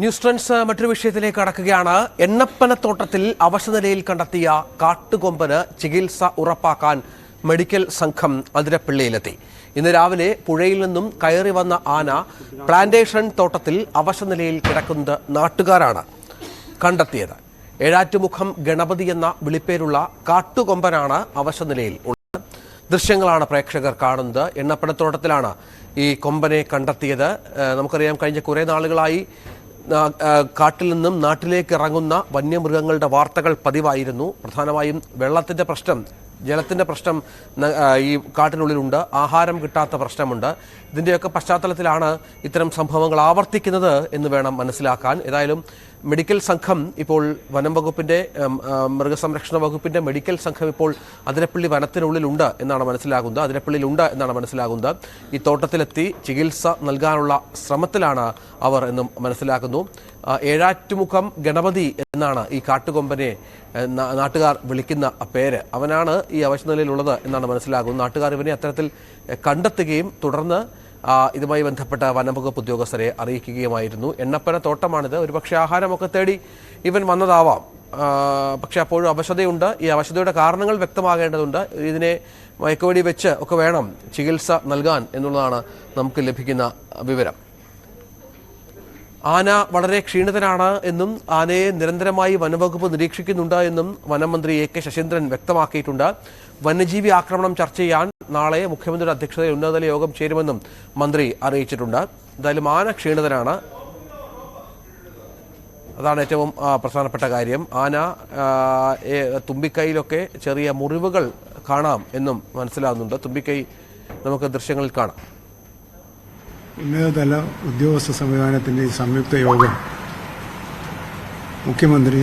News trends മറ്റൊരു വിഷയത്തിലേക്ക് കടക്കുകയാണ്. എണ്ണപ്പനത്തോട്ടത്തിൽ അവശനിലയിൽ കണ്ടെത്തിയ കാട്ടുകൊമ്പന് ചികിത്സ ഉറപ്പാക്കാൻ മെഡിക്കൽ സംഘം അതിരപ്പള്ളിയിലെത്തി ഇന്ന് രാവിലെ പുഴയിൽ നിന്നും കയറി വന്ന ആന പ്ലാന്റേഷൻ തോട്ടത്തിൽ അവശനിലയിൽ കിടക്കുന്നത് നാട്ടുകാരാണ് കണ്ടെത്തിയത്. ഏഴാറ്റുമുഖം ഗണപതി എന്ന വിളിപ്പേരുള്ള കാട്ടുകൊമ്പനാണ് അവശനിലയിൽ ഉള്ളത്. ദൃശ്യങ്ങളാണ് പ്രേക്ഷകർ കാണുന്നത്. എണ്ണപ്പനത്തോട്ടത്തിലാണ് ഈ കൊമ്പനെ കണ്ടെത്തിയത്. നമുക്കറിയാം കഴിഞ്ഞ കുറേ നാളുകളായി കാട്ടിൽ നിന്നും നാട്ടിലേക്ക് ഇറങ്ങുന്ന വന്യമൃഗങ്ങളുടെ വാർത്തകൾ പതിവായിരുന്നു. പ്രധാനമായും വെള്ളത്തിന്റെ പ്രശ്നം ജലത്തിന്റെ പ്രശ്നം ഈ കാട്ടിനുള്ളിലുണ്ട്. ആഹാരം കിട്ടാത്ത പ്രശ്നമുണ്ട്. ഇതിന്റെയൊക്കെ പശ്ചാത്തലത്തിലാണ് ഇത്തരം സംഭവങ്ങൾ ആവർത്തിക്കുന്നത് എന്ന് വേണം മനസ്സിലാക്കാൻ. ഏതായാലും മെഡിക്കൽ സംഘം ഇപ്പോൾ വനം വകുപ്പിന്റെ മൃഗസംരക്ഷണ വകുപ്പിന്റെ മെഡിക്കൽ സംഘം ഇപ്പോൾ അതിരപ്പള്ളി വനത്തിനുള്ളിലുണ്ട് എന്നാണ് മനസ്സിലാകുന്നത്. അതിരപ്പള്ളിയിലുണ്ട് എന്നാണ് മനസ്സിലാകുന്നത്. ഈ തോട്ടത്തിലെത്തി ചികിത്സ നൽകാനുള്ള ശ്രമത്തിലാണ് അവർ എന്നും മനസ്സിലാക്കുന്നു. ഏഴാറ്റുമുഖം ഗണപതി എന്നാണ് ഈ കാട്ടുകൊമ്പനെ നാട്ടുകാർ വിളിക്കുന്ന പേര്. അവനാണ് ഈ അവശനിലയിലുള്ളത് എന്നാണ് മനസ്സിലാകുന്നത്. നാട്ടുകാർ ഇവനെ അത്തരത്തിൽ കണ്ടെത്തുകയും തുടർന്ന് ഇതുമായി ബന്ധപ്പെട്ട വനംവകുപ്പ് ഉദ്യോഗസ്ഥരെ അറിയിക്കുകയുമായിരുന്നു. എണ്ണപ്പന തോട്ടമാണിത്. ഒരുപക്ഷെ ആഹാരമൊക്കെ തേടി ഇവൻ വന്നതാവാം. പക്ഷെ അപ്പോഴും അവശതയുണ്ട്. ഈ അവശതയുടെ കാരണങ്ങൾ വ്യക്തമാകേണ്ടതുണ്ട്. ഇതിനെ മയക്കുവടി വെച്ച് ഒക്കെ വേണം ചികിത്സ നൽകാൻ എന്നുള്ളതാണ് നമുക്ക് ലഭിക്കുന്ന വിവരം. ആന വളരെ ക്ഷീണിതനാണ് എന്നും ആനയെ നിരന്തരമായി വനവകുപ്പ് നിരീക്ഷിക്കുന്നുണ്ട് എന്നും വനമന്ത്രി എ കെ ശശീന്ദ്രൻ വ്യക്തമാക്കിയിട്ടുണ്ട്. വന്യജീവി ആക്രമണം ചർച്ച ചെയ്യാൻ നാളെ മുഖ്യമന്ത്രിയുടെ അധ്യക്ഷതയിൽ ഉന്നതതല യോഗം ചേരുമെന്നും മന്ത്രി അറിയിച്ചിട്ടുണ്ട്. എന്തായാലും ആന ക്ഷീണിതനാണ്. അതാണ് ഏറ്റവും പ്രധാനപ്പെട്ട കാര്യം. ആന തുമ്പിക്കൈയിലൊക്കെ ചെറിയ മുറിവുകൾ കാണാം എന്നും മനസ്സിലാകുന്നുണ്ട്. തുമ്പിക്കൈ നമുക്ക് ദൃശ്യങ്ങളിൽ കാണാം. ഉന്നതതല ഉദ്യോഗസ്ഥ സംവിധാനത്തിന്റെ സംയുക്ത യോഗം മുഖ്യമന്ത്രി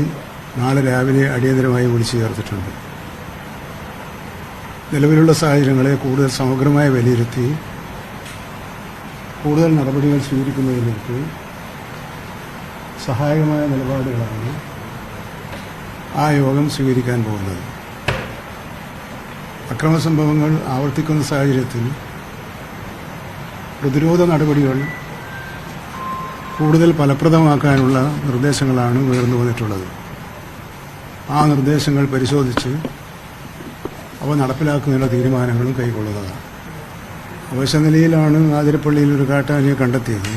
നാളെ രാവിലെ അടിയന്തരമായി വിളിച്ചു ചേർത്തിട്ടുണ്ട്. നിലവിലുള്ള സാഹചര്യങ്ങളെ കൂടുതൽ സമഗ്രമായി വിലയിരുത്തി കൂടുതൽ നടപടികൾ സ്വീകരിക്കുന്നതിലേക്ക് സഹായകമായ നിലപാടുകളാണ് ആ യോഗം സ്വീകരിക്കാൻ പോകുന്നത്. അക്രമസംഭവങ്ങൾ ആവർത്തിക്കുന്ന സാഹചര്യത്തിൽ പ്രതിരോധ നടപടികൾ കൂടുതൽ ഫലപ്രദമാക്കാനുള്ള നിർദ്ദേശങ്ങളാണ് ഉയർന്നു വന്നിട്ടുള്ളത്. ആ നിർദ്ദേശങ്ങൾ പരിശോധിച്ച് അവ നടപ്പിലാക്കുന്നതിനുള്ള തീരുമാനങ്ങളും കൈക്കൊള്ളുന്നതാണ്. അവശനിലയിലാണ് ആതിരപ്പള്ളിയിൽ ഒരു കാട്ടാനയെ കണ്ടെത്തിയത്.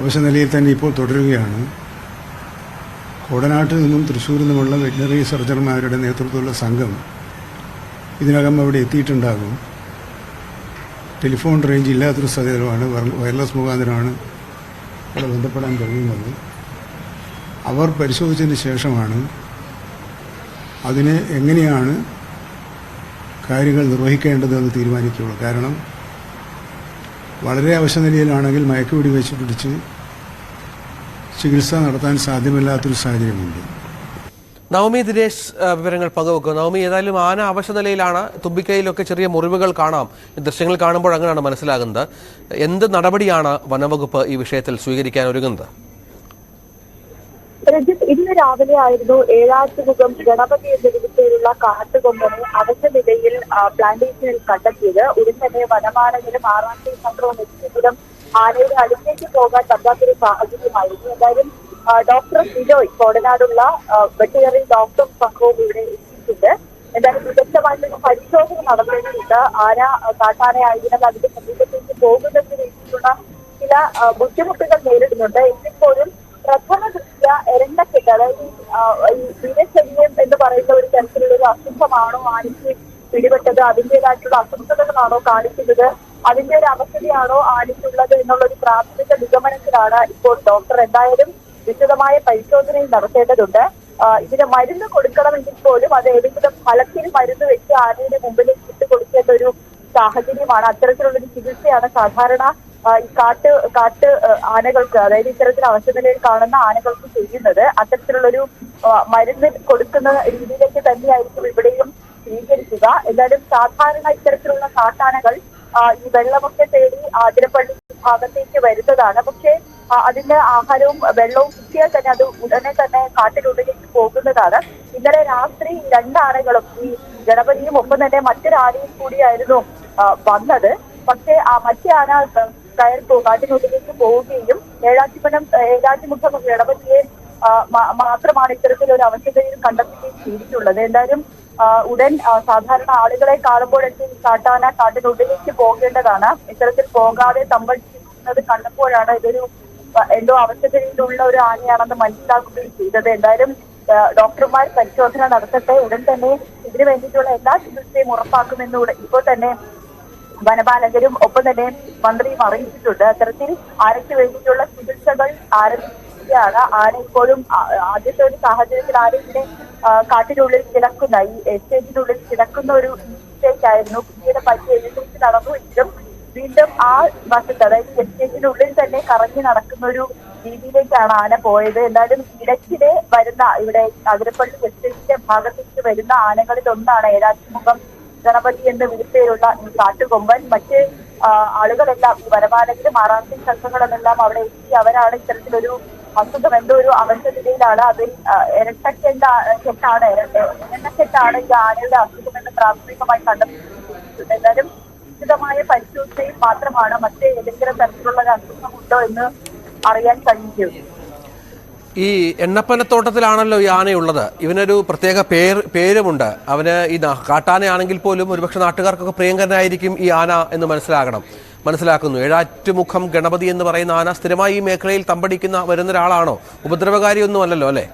അവശനിലയിൽ തന്നെ ഇപ്പോൾ തുടരുകയാണ്. കോടനാട്ടിൽ നിന്നും തൃശ്ശൂരിൽ നിന്നുമുള്ള വെറ്റിനറി സർജന്മാരുടെ നേതൃത്വത്തിലുള്ള സംഘം ഇതിനകം അവിടെ എത്തിയിട്ടുണ്ടാകും. ടെലിഫോൺ റേഞ്ച് ഇല്ലാത്തൊരു വയർ- വയർലെസ് മുഖാന്തരമാണ് അവിടെ ബന്ധപ്പെടാൻ കഴിയുന്നത്. അവർ പരിശോധിച്ചതിന് ശേഷമാണ് അതിന് എങ്ങനെയാണ് കാര്യങ്ങൾ നിർവഹിക്കേണ്ടതെന്ന് തീരുമാനിക്കുകയുള്ളൂ. കാരണം വളരെ അവശനിലയിലാണെങ്കിൽ മയക്കുപിടി വെച്ച് പിടിച്ച് ചികിത്സ നടത്താൻ സാധ്യമല്ലാത്തൊരു സാഹചര്യമുണ്ട്. നവമി ദിനേശ് വിവരങ്ങൾ പങ്കുവെക്കും നവമി ഏതായാലും ആന അവശ നിലയിലാണ് തുമ്പിക്കൈയിലൊക്കെ ചെറിയ മുറിവുകൾ കാണാം. ദൃശ്യങ്ങൾ കാണുമ്പോൾ അങ്ങനെയാണ് മനസ്സിലാകുന്നത്. എന്ത് നടപടിയാണ് വനംവകുപ്പ് ഈ വിഷയത്തിൽ സ്വീകരിക്കാൻ ഒരുങ്ങുന്നത്? രഞ്ജിത്ത് ഇന്ന് രാവിലെ ആയിരുന്നു മുഖം ഗണപതി എന്ന വിളിപ്പേരുള്ള കാട്ടുകൊമ്പനെ അവശ നിലയിൽ പ്ലാന്റേഷനിൽ കണ്ടെത്തിയത്. ഉടൻ തന്നെ വനപാലകരും ആറാം സംഘവും എത്തിയെങ്കിലും ആനയുടെ അടുത്തേക്ക് പോകാൻ പറ്റാത്തൊരു സാഹചര്യമായിരുന്നു. എന്തായാലും ഡോക്ടർ ബിജോയ് കോടനാടുള്ള വെറ്റിനറി ഡോക്ടർ സംഘവും ഇവിടെ എത്തിയിട്ടുണ്ട്. എന്തായാലും വിദഗ്ധമായിട്ടുള്ള പരിശോധന നടത്തേണ്ടതുണ്ട് ആന കാട്ടാനയായതിനാൽ അതിന്റെ സമീപത്തേക്ക് പോകുന്നതിന് വേണ്ടിയിട്ടുള്ള ചില ബുദ്ധിമുട്ടുകൾ നേരിടുന്നുണ്ട്. എങ്കിൽ പോലും പ്രഥമ ദൃഷ്ടിയ എരണ്ടക്കെട്ട് അതായത് ഈ, ദിനശല്യം എന്ന് പറയുന്ന ഒരു തരത്തിലുള്ള ഒരു അസുഖമാണോ ആനയ്ക്ക് പിടിപെട്ടത്? അതിന്റെതായിട്ടുള്ള അസ്വസ്ഥതകളാണോ കാണിക്കുന്നത്? അതിന്റെ ഒരു അവസ്ഥയാണോ ആനയ്ക്കുള്ളത് എന്നുള്ള ഒരു പ്രാഥമിക നിഗമനത്തിലാണ് ഇപ്പോൾ ഡോക്ടർ. എന്തായാലും വിശദമായ പരിശോധനയും നടത്തേണ്ടതുണ്ട്. ഇതിന് മരുന്ന് കൊടുക്കണമെങ്കിൽ പോലും അത് ഏതെങ്കിലും ഫലത്തിൽ മരുന്ന് വെച്ച് ആരുടെ മുമ്പിലേക്ക് ഇട്ട് കൊടുക്കേണ്ട ഒരു സാഹചര്യമാണ്. അത്തരത്തിലുള്ളൊരു ചികിത്സയാണ് സാധാരണ ഈ കാട്ട് കാട്ട് ആനകൾക്ക് അതായത് ഇത്തരത്തിൽ അവശനിലയിൽ കാണുന്ന ആനകൾക്ക് ചെയ്യുന്നത്. അത്തരത്തിലുള്ളൊരു മരുന്ന് കൊടുക്കുന്ന രീതിയിലേക്ക് തന്നെയായിരിക്കും ഇവിടെയും സ്വീകരിക്കുക. എന്തായാലും സാധാരണ ഇത്തരത്തിലുള്ള കാട്ടാനകൾ ഈ വെള്ളമൊക്കെ തേടി ആതിരപ്പള്ളി ഭാഗത്തേക്ക് വരുന്നതാണ്. പക്ഷേ അതിന്റെ ആഹാരവും വെള്ളവും കിട്ടിയാൽ തന്നെ അത് ഉടനെ തന്നെ കാട്ടിലുള്ളിലേക്ക് പോകുന്നതാണ്. ഇന്നലെ രാത്രി രണ്ടാനകളും ഈ ഗണപതിയും ഒപ്പം തന്നെ മറ്റൊരാനയും കൂടിയായിരുന്നു വന്നത്. പക്ഷേ ആ മറ്റേ ആന കയർ കാട്ടിനുള്ളിലേക്ക് പോവുകയും ഏഴാറ്റിപ്പനം ഏഴാറ്റിമുഖം ഗണപതിയെ മാത്രമാണ് ഇത്തരത്തിലൊരു അവസ്ഥയിൽ കണ്ടെത്തുകയും ചെയ്തിട്ടുള്ളത്. എന്തായാലും ഉടൻ സാധാരണ ആളുകളെ കാണുമ്പോഴൊക്കെ കാട്ടാന കാട്ടിനുള്ളിലേക്ക് പോകേണ്ടതാണ്. ഇത്തരത്തിൽ പോകാതെ സംഭവിക്കുന്നത് കണ്ടപ്പോഴാണ് ഇതൊരു എന്തോ അവസ്ഥയിലുള്ള ഒരു ആനയാണെന്ന് മനസ്സിലാക്കുകയും ചെയ്തത്. എന്തായാലും ഡോക്ടർമാർ പരിശോധന നടത്തട്ടെ. ഉടൻ തന്നെ ഇതിനു വേണ്ടിയിട്ടുള്ള എല്ലാ ചികിത്സയും ഉറപ്പാക്കുമെന്ന് ഇപ്പോൾ തന്നെ വനപാലകരും ഒപ്പം തന്നെ മന്ത്രിയും അറിയിച്ചിട്ടുണ്ട്. അത്തരത്തിൽ ആനയ്ക്ക് വേണ്ടിയിട്ടുള്ള ചികിത്സകൾ ആരംഭിക്കുകയാണ്. ആന ഇപ്പോഴും ആദ്യത്തെ ഒരു സാഹചര്യത്തിൽ ഇതിനെ കാട്ടിനുള്ളിൽ കിടക്കുന്ന ഈ എസ്റ്റേറ്റിനുള്ളിൽ കിടക്കുന്ന ഒരു ായിരുന്നു പിന്നീട് പറ്റി എഴുന്നേറ്റ് നടന്നു എങ്കിലും വീണ്ടും ആ വശത്ത് അതായത് എസ്റ്റേറ്റിനുള്ളിൽ തന്നെ കറങ്ങി നടക്കുന്ന ഒരു രീതിയിലേക്കാണ് ആന പോയത്. എന്തായാലും ഇടയ്ക്കിടെ വരുന്ന ഇവിടെ അതിരപ്പള്ളി എസ്റ്റേറ്റിന്റെ ഭാഗത്തേക്ക് വരുന്ന ആനകളിൽ ഒന്നാണ് ഏരാറ്റുമുഖം ഗണപതി എന്ന് വിളിപ്പേരുള്ള കാട്ടുകൊമ്പൻ. മറ്റ് ആളുകളെല്ലാം ഈ വനപാലകരും മാറാത്തി സംഘങ്ങളെല്ലാം അവിടെ എത്തി. അവരാണ് ഇത്തരത്തിലൊരു അസുഖം എന്തോ ഒരു അവസ്ഥയിലാണ് അതിൽ ഇരട്ടക്കെട്ടാണ് ഇരട്ടക്കെട്ട കെട്ടാണ് എണ്ണക്കെട്ടാണ് ഈ ആനയുടെ അസുഖം എന്ന് പ്രാഥമികമായി കണ്ടെത്തി എന്തായാലും പരിശോധനയിൽ മാത്രമാണ് മറ്റ് ഏതെങ്കിലും തരത്തിലുള്ള ഒരു അസുഖമുണ്ടോ എന്ന് അറിയാൻ കഴിഞ്ഞു ഈ എണ്ണപ്പനത്തോട്ടത്തിലാണല്ലോ ഈ ആനയുള്ളത്. ഇവനൊരു പ്രത്യേക പേര് പേരുമുണ്ട്. അവന് ഈ കാട്ടാനയാണെങ്കിൽ പോലും ഒരുപക്ഷെ നാട്ടുകാർക്കൊക്കെ പ്രിയങ്കരനായിരിക്കും ഈ ആന എന്ന് മനസ്സിലാകണം. മനസ്സിലാക്കുന്നു. ഏഴാറ്റുമുഖം ഗണപതി എന്ന് പറയുന്ന ആന സ്ഥിരമായി ഈ മേഖലയിൽ തമ്പടിക്കുന്ന വരുന്ന ഒരാളാണോ ഉപദ്രവകാരിയൊന്നും അല്ലല്ലോ അല്ലേ?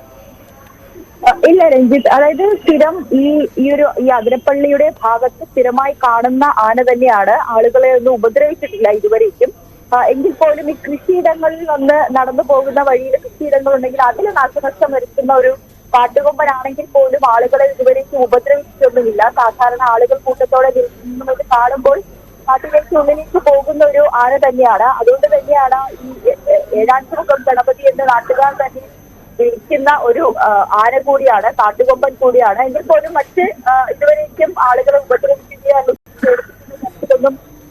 ഇല്ല രഞ്ജിത്ത്. അതായത് സ്ഥിരം ഈ ഈ ഒരു ഈ അതിരപ്പള്ളിയുടെ ഭാഗത്ത് സ്ഥിരമായി കാണുന്ന ആന തന്നെയാണ് ആളുകളെ ഒന്നും ഉപദ്രവിച്ചിട്ടില്ല ഇതുവരേക്കും. എങ്കിൽ പോലും ഈ കൃഷിയിടങ്ങളിൽ വന്ന് നടന്നു പോകുന്ന വഴിയിൽ കൃഷിയിടങ്ങൾ ഉണ്ടെങ്കിൽ അതിൽ നാശനഷ്ടം വരുത്തുന്ന ഒരു കാട്ടുകൊമ്പനാണെങ്കിൽ പോലും ആളുകളെ ഇതുവരേക്കും ഉപദ്രവിച്ചിട്ടൊന്നുമില്ല. സാധാരണ ആളുകൾ കൂട്ടത്തോടെ നിൽക്കുന്നത് കാണുമ്പോൾ കാട്ടിലേക്ക് ഉള്ളിലേക്ക് പോകുന്ന ഒരു ആന തന്നെയാണ്. അതുകൊണ്ട് തന്നെയാണ് ഈ ഏഴാഞ്ചുമുഖം ഗണപതി എന്ന നാട്ടുകാർ തന്നെ വിളിക്കുന്ന ഒരു ആന കൂടിയാണ് കാട്ടുകൊമ്പൻ കൂടിയാണ്. എങ്കിൽ പോലും മറ്റ് ഇതുവരേക്കും ആളുകളെ ഉപദ്രവിക്കുകയൊന്നും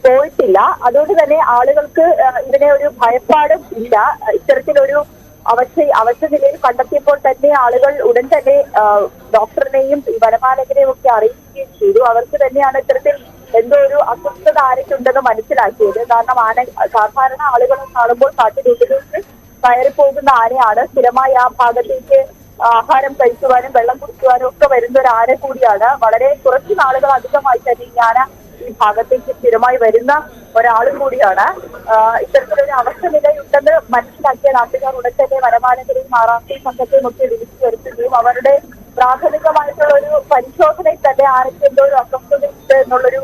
പോയിട്ടില്ല. അതുകൊണ്ട് തന്നെ ആളുകൾക്ക് ഇതിനെ ഒരു ഭയപ്പാടും ഇല്ല. ഇത്തരത്തിലൊരു അവസ്ഥ അവസ്ഥ നിലയിൽ കണ്ടെത്തിയപ്പോൾ തന്നെ ആളുകൾ ഉടൻ തന്നെ ഡോക്ടറിനെയും വനപാലകരെയും ഒക്കെ അറിയിക്കുകയും ചെയ്തു. അവർക്ക് തന്നെയാണ് ഇത്തരത്തിൽ എന്തോ ഒരു അസ്വസ്ഥത ആരൊക്കെയുണ്ടെന്ന് മനസ്സിലാക്കിയത്. കാരണം ആന സാധാരണ ആളുകളെ കാണുമ്പോൾ കാട്ടിനുള്ളിലേക്ക് കയറി പോകുന്ന ആനയാണ്. സ്ഥിരമായി ആ ഭാഗത്തേക്ക് ആഹാരം കഴിക്കുവാനും വെള്ളം കുടിക്കുവാനും ഒക്കെ വരുന്ന ഒരു ആന കൂടിയാണ്. വളരെ കുറച്ച് നാളുകൾ അധികമായി തന്നെ ഈ ആന ഈ ഭാഗത്തേക്ക് സ്ഥിരമായി വരുന്ന ഒരാളും കൂടിയാണ്. ഇത്തരത്തിലൊരു അവസ്ഥ നിലയുണ്ടെന്ന് മനസ്സിലാക്കിയ നാട്ടുകാർ ഉടൻ തന്നെ വനപാലകരെയും ആറാമത്തെ സംഘത്തെയും ഒക്കെ വിളിച്ചു വരുത്തുകയും അവരുടെ പ്രാഥമികമായിട്ടുള്ള ഒരു പരിശോധനയിൽ തന്നെ ആരൊക്കെ എന്തോ ഒരു അസ്വസ്ഥതയുണ്ട് എന്നുള്ളൊരു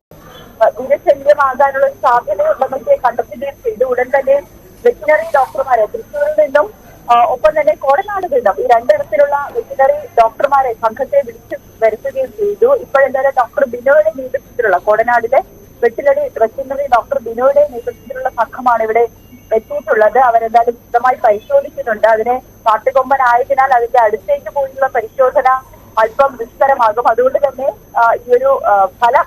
ദുരശല്യമാകാനുള്ള ഒരു സാധ്യതയുണ്ടെന്നൊക്കെ കണ്ടെത്തുകയും ചെയ്തു. ഉടൻ തന്നെ വെറ്റിനറി ആ, തന്നെ കോടനാട് ദുരിതം ഈ രണ്ടിടത്തിലുള്ള വെറ്റിനറി ഡോക്ടർമാരെ സംഘത്തെ വിളിച്ചു വരുത്തുകയും ചെയ്തു. ഇപ്പോഴെന്തായാലും ഡോക്ടർ ബിനോയുടെ നേതൃത്വത്തിലുള്ള കോടനാടിലെ വെറ്റിനറി വെറ്റിനറി ഡോക്ടർ ബിനോയുടെ നേതൃത്വത്തിലുള്ള സംഘമാണ് ഇവിടെ എത്തിയിട്ടുള്ളത്. അവരെന്തായാലും വിശദമായി പരിശോധിച്ചിട്ടുണ്ട് അതിനെ കാട്ടുകൊമ്പനായതിനാൽ അതിന്റെ അടുത്തേക്ക് പോയിട്ടുള്ള പരിശോധന അല്പം ദുഷ്കരമാകും. അതുകൊണ്ട് തന്നെ ഈ ഒരു ഫല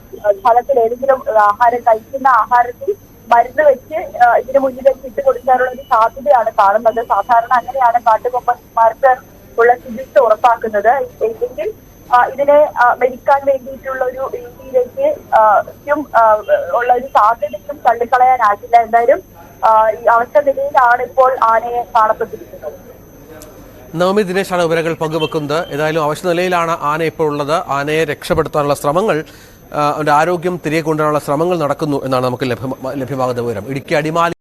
ഫലത്തിൽ ഏതെങ്കിലും ആഹാരം കഴിക്കുന്ന ആഹാരത്തിൽ മരുന്ന് വെച്ച് ഇതിന് മുന്നിലേക്ക് ഇട്ട് കൊടുക്കാനുള്ള ഒരു സാധ്യതയാണ് കാണുന്നത്. സാധാരണ അങ്ങനെയാണ് കാട്ടുകൊമ്പന്മാർക്ക് ഉള്ള ചികിത്സ ഉറപ്പാക്കുന്നത്. എങ്കിൽ ഇതിനെ മരിക്കാൻ വേണ്ടിയിട്ടുള്ള ഒരു രീതിയിലേക്ക് ഉള്ള ഒരു സാധ്യതയ്ക്കും തള്ളിക്കളയാനാകില്ല എന്തായാലും ഈ അവസ്ഥ നിലയിലാണ് ഇപ്പോൾ ആനയെ കാണപ്പെട്ടിരിക്കുന്നത്. നവമി ദിനേശാണ് വിവരങ്ങൾ പങ്കുവെക്കുന്നത്. ഏതായാലും അവശ്യ നിലയിലാണ് ആന ഇപ്പോൾ ഉള്ളത്. ആനയെ രക്ഷപ്പെടുത്താനുള്ള ശ്രമങ്ങൾ ആ, അവന്റെ ആരോഗ്യം തിരികെ കൊണ്ടുവരാനുള്ള ശ്രമങ്ങൾ നടക്കുന്നു എന്നാണ് നമുക്ക് ലഭ്യമാ- ലഭ്യമാകുന്ന വിവരം. ഇടുക്കി അടിമാലി